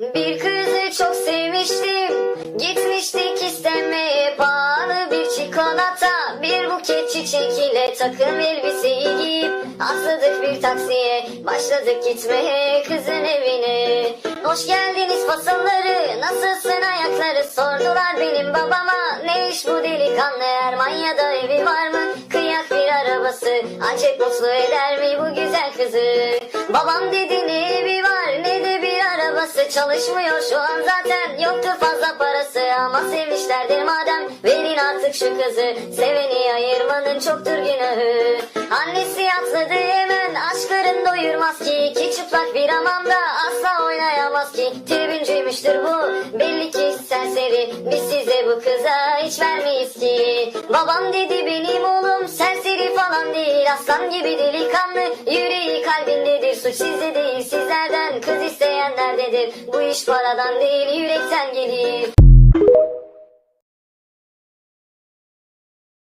Bir kızı çok sevmiştim. Gitmiştik istemeye pahalı bir çikolata. Bir buket çiçek ile takım elbiseyi giyip Atladık bir taksiye. Başladık gitmeye kızın evine. Hoş geldiniz fasalları nasılsın ayakları? Sordular benim babama Ne iş bu delikanlı? Ermanya'da evi var mı? Kıyak bir arabası. Ancak mutlu eder mi bu güzel kızı? Babam dedi ne bir arabası çalışmıyor. Şu an zaten yoktu fazla parası. Ama sevmişlerdir madem. Verin artık şu kızı. Seveni ayırmanın çoktur günahı. Annesi atladı hemen. Aşkların doyurmaz ki. İki çıplak bir hamamda asla oynayamaz ki. Tribüncüymüştür bu. Belli ki serseri. Biz size bu kıza hiç vermeyiz ki. Babam dedi benim oğlum serseri falan değil. Aslan gibi delikanlı. Yüreği kalbindedir. Suç sizde isteyenlerdedir bu iş paradan değil yürekten gelir